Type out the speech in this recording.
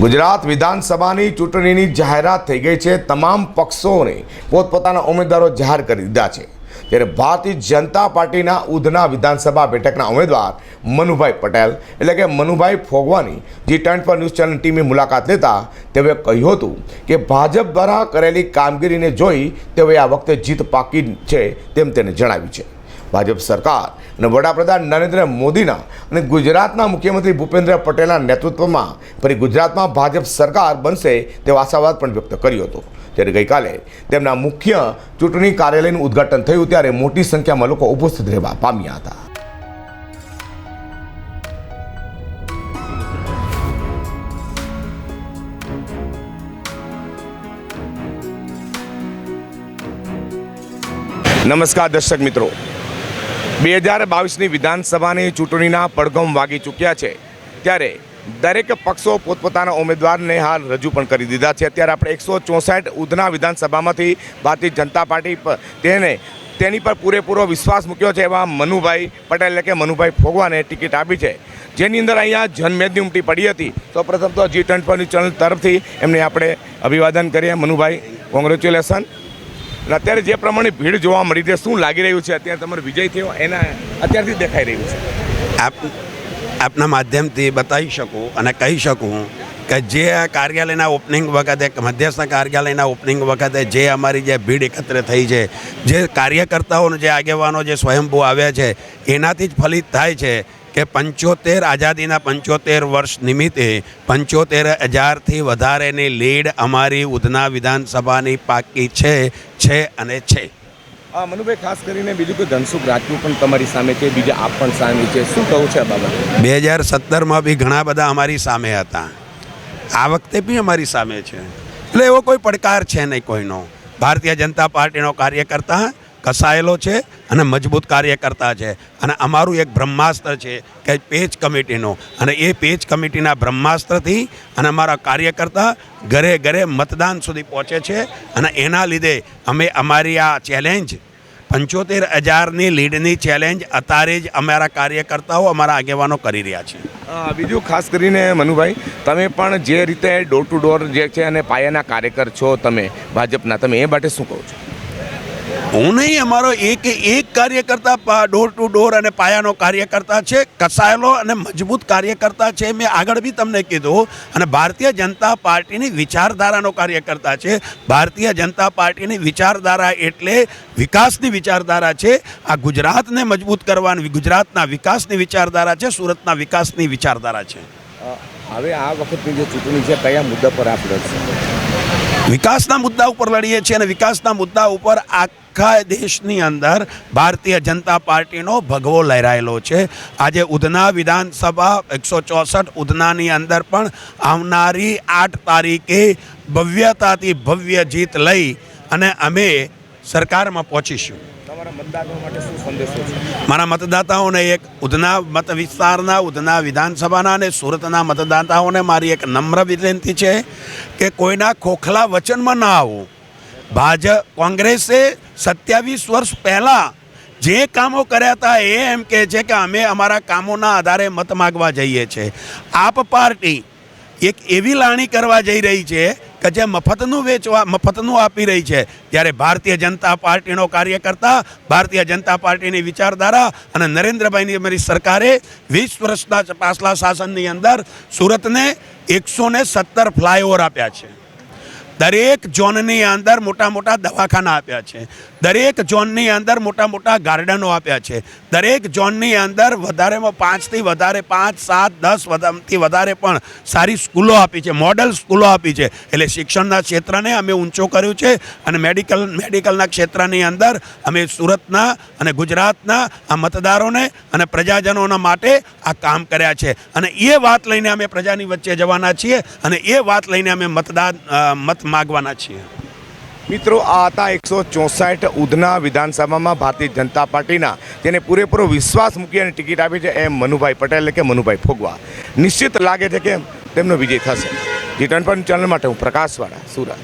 ગુજરાત વિધાનસભાની ચૂંટણીની જાહેરાત થઈ ગઈ છે. તમામ પક્ષોને પોતપોતાના ઉમેદવારો જાહેર કરી દીધા છે. ત્યારે ભારતીય જનતા પાર્ટીના ઉધના વિધાનસભા બેઠકના ઉમેદવાર મનુભાઈ પટેલ એટલે કે મનુભાઈ ફોગવાની જે ટેન્ટ પર ન્યૂઝ ચેનલ ટીમની મુલાકાત લેતા તેઓએ કહ્યું હતું કે ભાજપ દ્વારા કરેલી કામગીરીને જોઈ તેઓએ આ વખતે જીત પાકી છે તેમ તેને જણાવ્યું છે. ભાજપ સરકાર અને વડાપ્રધાન નરેન્દ્ર મોદીના અને ગુજરાતના મુખ્યમંત્રી ભૂપેન્દ્ર પટેલના નેતૃત્વમાં ફરી ગુજરાતમાં ભાજપ સરકાર બનશે તેવો આશાવાદ પણ વ્યક્ત કર્યો હતો. ત્યારે ગઈકાલે તેમના મુખ્ય ચૂંટણી કાર્યાલયનું ઉદ્ઘાટન થયું ત્યારે મોટી સંખ્યામાં લોકો ઉપસ્થિત રહેવા પામ્યા હતા. નમસ્કાર દર્શક મિત્રો. બે હજાર બાવીસની વિધાનસભાની ચૂંટણીના પડઘમ વાગી ચૂક્યા છે. ત્યારે દરેક પક્ષો પોતપોતાના ઉમેદવારને હાલ રજૂ પણ કરી દીધા છે. અત્યારે આપણે એકસો ચોસઠ ઉધના વિધાનસભામાંથી ભારતીય જનતા પાર્ટી પર તેને, તેની પર પૂરેપૂરો વિશ્વાસ મૂક્યો છે એવા મનુભાઈ પટેલ એટલે કે મનુભાઈ ફોગવાને ટિકિટ આપી છે. જેની અંદર અહીંયા જનમેદની ઉમટી પડી હતી. તો પ્રથમ તો જી ટ્વેન્ટી ચેનલ તરફથી એમને આપણે અભિવાદન કરીએ. મનુભાઈ કોંગ્રેચ્યુલેશન અને અત્યારે જે પ્રમાણે ભીડ જોવા મળી છે, શું લાગી રહ્યું છે, અત્યારે તમારો વિજય થયો, એના અત્યારથી દેખાઈ રહ્યું છે. આપ આપના માધ્યમથી બતાવી શકું અને કહી શકું કે જે આ કાર્યાલયના ઓપનિંગ વખતે, મધ્યસ્થ કાર્યાલયના ઓપનિંગ વખતે જે અમારી જે ભીડ એકત્ર થઈ છે, જે કાર્યકર્તાઓને જે આગેવાનો, જે સ્વયંભૂ આવ્યા છે, એનાથી જ ફલિત થાય છે કે પંચોતેર આઝાદીના પંચોતેર વર્ષ નિમિત્તે પંચોતેર હજારથી વધારેની લીડ અમારી ઉધના વિધાનસભાની પાકી છે છે અને છે. મનુભાઈ ખાસ કરીને બીજું કે ધનસુખ રાજપૂત પણ તમારી સામે છે બીજા આપ પણ સામે છે. શું કહું છે આ બે હજાર સત્તરમાં બી ઘણા બધા અમારી સામે હતા. આ વખતે બી અમારી સામે છે. એટલે એવો કોઈ પડકાર છે નહીં કોઈનો. ભારતીય જનતા પાર્ટીનો કાર્યકર્તા કસાયેલો છે અને મજબૂત કાર્યકર્તા છે. અને અમારું એક બ્રહ્માસ્ત્ર છે કે પેજ કમિટીનું. અને એ પેજ કમિટીના બ્રહ્માસ્ત્રથી અને અમારા કાર્યકર્તા ઘરે ઘરે મતદાન સુધી પહોંચે છે. અને એના લીધે અમે અમારી આ ચેલેન્જ પંચોતેર હજારની લીડની ચેલેન્જ અત્યારે જ અમારા કાર્યકર્તાઓ અમારા આગેવાનો કરી રહ્યા છે. બીજું ખાસ કરીને મનુભાઈ, તમે પણ જે રીતે ડોર ટુ ડોર જે છે અને પાયાના કાર્યકર છો તમે, ભાજપના, તમે એ માટે શું કહો છો? હું નહીં અમારો એક એક કાર્યકર્તા ડોર ટુ ડોર અને પાયાનો કાર્યકર્તા છે, કસાયેલો અને મજબૂત કાર્યકર્તા છે. મેં આગળ બી તમને કીધું, અને ભારતીય જનતા પાર્ટીની વિચારધારાનો કાર્યકર્તા છે. ભારતીય જનતા પાર્ટીની વિચારધારા એટલે વિકાસની વિચારધારા છે. આ ગુજરાતને મજબૂત કરવાની ગુજરાતના વિકાસની વિચારધારા છે, સુરતના વિકાસની વિચારધારા છે. હવે આ વખતની જે ચૂંટણી છે, કયા મુદ્દા પર આપણે વિકાસના મુદ્દા ઉપર લડીએ છીએ અને વિકાસના મુદ્દા ઉપર આખા દેશની અંદર ભારતીય જનતા પાર્ટીનો ભગવો લહેરાયેલો છે. આજે ઉધના વિધાનસભા એકસો ચોસઠ ઉધનાની અંદર પણ આવનારી આઠ તારીખે ભવ્યતાથી ભવ્ય જીત લઈ અને અમે સરકારમાં પહોંચીશું. તમારા માટે મારા મતદાતાઓને એક ઉધના મત વિસ્તારના, ઉધના વિધાનસભાના અને સુરતના મતદાતાઓને મારી એક નમ્ર વિનંતી છે કે કોઈના ખોખલા વચનમાં ના આવો. ભાજપ કોંગ્રેસે સત્યાવીસ વર્ષ પહેલાં જે કામો કર્યા હતા એ એમ કહે છે કે અમે અમારા કામોના આધારે મત માગવા જઈએ છીએ. આપ પાર્ટી એક એવી લાણી કરવા જઈ રહી છે કે જે મફતનું વેચવા, મફતનું આપી રહી છે. જ્યારે ભારતીય જનતા પાર્ટીનો કાર્યકર્તા, ભારતીય જનતા પાર્ટીની વિચારધારા અને નરેન્દ્રભાઈની અમારી સરકારે વીસ વર્ષના પાછલા શાસનની અંદર સુરતને એકસો સત્તર ફ્લાયઓવર આપ્યા છે. દરેક ઝોનની અંદર મોટા મોટા દવાખાના આપ્યા છે. દરેક ઝોનની અંદર મોટા મોટા ગાર્ડનો આપ્યા છે. દરેક ઝોનની અંદર વધારેમાં પાંચથી વધારે પાંચ, સાત, દસથી વધારે પણ સારી સ્કૂલો આપી છે, મોડલ સ્કૂલો આપી છે. એટલે શિક્ષણના ક્ષેત્રને અમે ઊંચો કર્યું છે અને મેડિકલ, મેડિકલના ક્ષેત્રની અંદર અમે સુરતના અને ગુજરાતના આ મતદારોને અને પ્રજાજનોના માટે આ કામ કર્યા છે. અને એ વાત લઈને અમે પ્રજાની વચ્ચે જવાના છીએ અને એ વાત લઈને અમે મતદાન મત માગવાના છીએ. મિત્રો, આ હતા એકસો ચોસઠ ઉધના વિધાનસભામાં ભારતીય જનતા પાર્ટીના. તેને પૂરેપૂરો વિશ્વાસ મૂકી અને ટિકિટ આપી છે એમ મનુભાઈ પટેલ કે મનુભાઈ ફોગવા. નિશ્ચિત લાગે છે કે તેમનો વિજય થશે. જી ટન ચેનલ માટે હું પ્રકાશવાળા, સુરત.